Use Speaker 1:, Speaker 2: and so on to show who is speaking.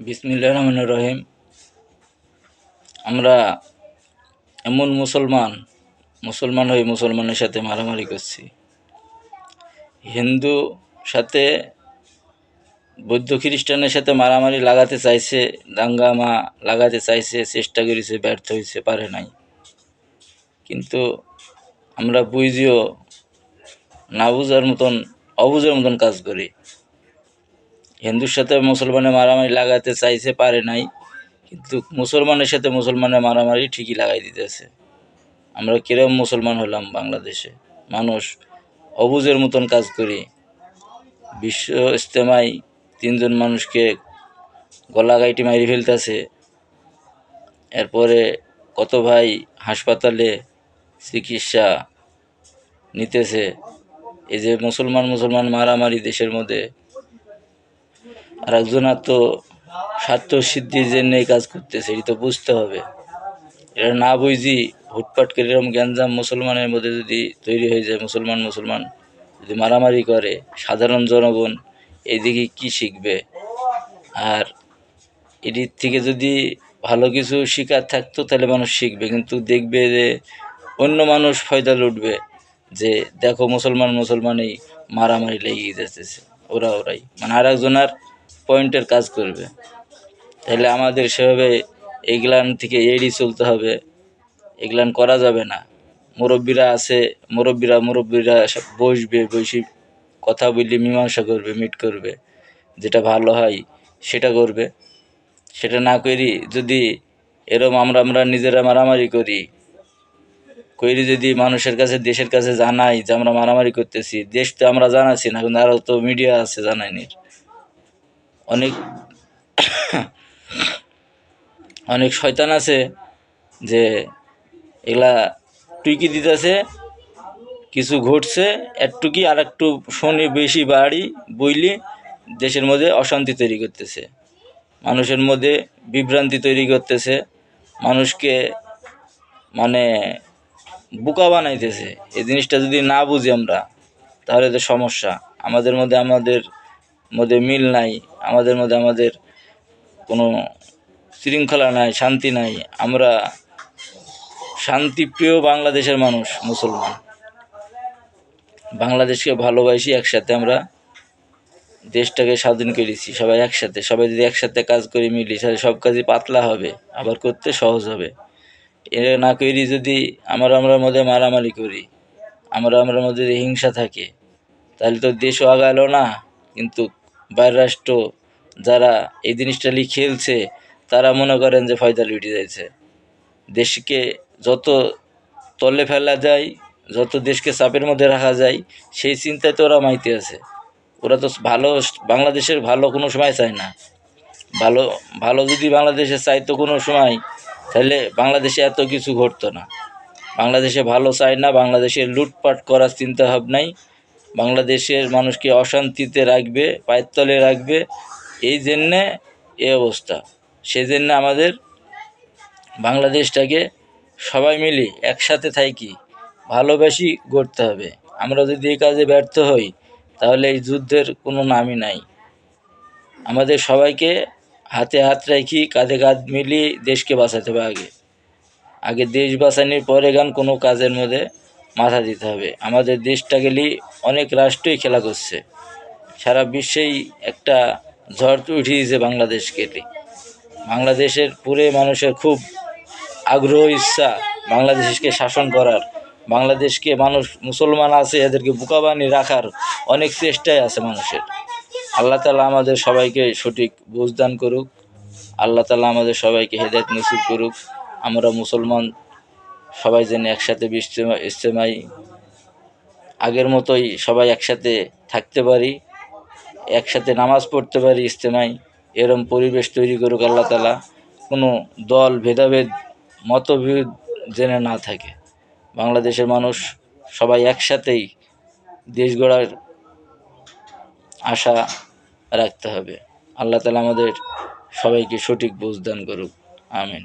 Speaker 1: বিসমিল্লা রহমান রহিম। আমরা এমন মুসলমান মুসলমান হয়ে মুসলমানের সাথে মারামারি করছি। হিন্দু সাথে, বৌদ্ধ খ্রিস্টানের সাথে মারামারি লাগাতে চাইছে দাঙ্গামা লাগাতে চাইছে, চেষ্টা করেছে, ব্যর্থ হয়েছে, পারে নাই। কিন্তু আমরা বুঝিও না বুঝার মতন, অবুঝার মতন কাজ করি। হিন্দুর সাথে মুসলমানের মারামারি লাগাতে চাইছে, পারে নাই। কিন্তু মুসলমানের সাথে মুসলমানের মারামারি ঠিকই লাগাই দিতেছে। আমরা কিরম মুসলমান হলাম বাংলাদেশে? মানুষ অবুজের মতন কাজ করি। বিশ্ব ইস্তেমায় তিনজন মানুষকে গলা গাইটি মারি ফেলতেছে। এরপরে কত ভাই হাসপাতালে চিকিৎসা নিতেছে। এই যে মুসলমান মুসলমান মারামারি দেশের মধ্যে আর তো স্বার্থ সিদ্ধির জন্য কাজ করতেছে, এটা তো বুঝতে হবে। এটা না বুঝি হুটপাট করে এরকম গ্যাঞ্জাম মুসলমানের মধ্যে যদি তৈরি হয়ে যায়, মুসলমান মুসলমান যদি মারামারি করে, সাধারণ জনগণ এদিকে কি শিখবে? আর এটির থেকে যদি ভালো কিছু শিকার থাকতো, তাহলে মানুষ শিখবে। কিন্তু দেখবে যে অন্য মানুষ ফয়দা লুটবে যে, দেখো মুসলমান মুসলমানই মারামারি লেগে যাচ্ছে, ওরা ওরাই। মানে আর একজনের পয়েন্টের কাজ করবে। তাহলে আমাদের সেভাবে এগুলান থেকে এড়িয়ে চলতে হবে। এগুলান করা যাবে না। মুরব্বীরা আছে, মুরব্বীরা মুরব্বীরা সব বসবে, বসে কথা বললে মীমাংসা করবে, মিট করবে। যেটা ভালো হয় সেটা করবে। সেটা না করি যদি এরম আমরা আমরা নিজেরা মারামারি করি। করি যদি মানুষের কাছে, দেশের কাছে জানাই যে আমরা মারামারি করতেছি, দেশ তো আমরা জানাচ্ছি না, কিন্তু আরও তো মিডিয়া আছে জানাইনি অনেক অনেক শয়তান আছে যে এগুলা টুইকি দিতেছে, কিছু ঘটছে, একটুকি আর একটু শনি বেশি বাড়ি বইলি দেশের মধ্যে অশান্তি তৈরি করতেছে। মানুষের মধ্যে বিভ্রান্তি তৈরি করতেছে, মানুষকে মানে বোকা বানাইতেছে। এই জিনিসটা যদি না বুঝি আমরা, তাহলে তো সমস্যা। আমাদের মধ্যে আমাদের মধ্যে মিল নাই, আমাদের মধ্যে আমাদের কোনো শৃঙ্খলা নাই, শান্তি নাই। আমরা শান্তিপ্রিয় বাংলাদেশের মানুষ, মুসলমান। বাংলাদেশকে ভালোবাসি, একসাথে আমরা দেশটাকে স্বাধীন করেছি, সবাই একসাথে। সবাই যদি একসাথে কাজ করি মিলি, তাহলে সব কাজই পাতলা হবে, আবার করতে সহজ হবে। এটা না করি যদি আমরা আমরা মধ্যে মারামারি করি, আমরা আমরা মধ্যে হিংসা থাকে, তাহলে তো দেশও আগালো না, কিন্তু বাইরের রাষ্ট্র যারা এই জিনিসটা নিয়ে খেলছে, তারা মনে করেন যে ফয়দা লুটে যাচ্ছে দেশকে যত তলে ফেলা যায়, যত দেশকে চাপের মধ্যে রাখা যায়, সেই চিন্তায় তো ওরা মাইতে আছে। ওরা তো ভালো, বাংলাদেশের ভালো কোনো সময় চায় না। ভালো ভালো যদি বাংলাদেশে চাইতো কোনো সময়, তাহলে বাংলাদেশে এত কিছু ঘটতো না। বাংলাদেশে ভালো চায় না বাংলাদেশে লুটপাট করার চিন্তা ভাবনাই বাংলাদেশের মানুষকে অশান্তিতে রাখবে, পায়ের তলে রাখবে, এই জন্যে এ অবস্থা। সেই জন্য আমাদের বাংলাদেশটাকে সবাই মিলে একসাথে থাকি, ভালোবাসি গড়তে হবে। আমরা যদি এই কাজে ব্যর্থ হই, তাহলে এই যুদ্ধের কোনো নামই নাই। আমাদের সবাইকে হাতে হাত রাখি কাঁধে কাঁধ মিলিয়ে দেশকে বাঁচাতে হবে আগে। আগে দেশ বাঁচানোর পরে গান কোনো কাজের মধ্যে মাথা দিতে হবে। আমাদের দেশটা নিয়ে অনেক রাষ্ট্রই খেলা করছে। সারা বিশ্বেই একটা ঝড় উঠিয়েছে বাংলাদেশকে। নিয়ে বাংলাদেশের পুরে মানুষের খুব আগ্রহ, ইচ্ছা বাংলাদেশকে শাসন করার। বাংলাদেশকে মানুষ, মুসলমান আছে, এদেরকে বোকা বানিয়ে রাখার অনেক চেষ্টাই আছে মানুষের। আল্লাহ তালা আমাদের সবাইকে সঠিক বুঝদান করুক। আল্লাহ তালা আমাদের সবাইকে হেদায়ত নসিব করুক। আমরা মুসলমান সবাই যেন একসাথে ইস্তেমা ইস্তেমাই আগের মতোই সবাই একসাথে থাকতে পারি, একসাথে নামাজ পড়তে পারি ইস্তেমাই এরম পরিবেশ তৈরি করুক আল্লাহ তালা কোনো দল, ভেদাভেদ, মতভেদ জেনে না থাকে। বাংলাদেশের মানুষ সবাই একসাথেই দেশ গড়ার আশা রাখতে হবে। আল্লাহ তালা আমাদের সবাইকে সঠিক বুঝদান করুক। আমিন।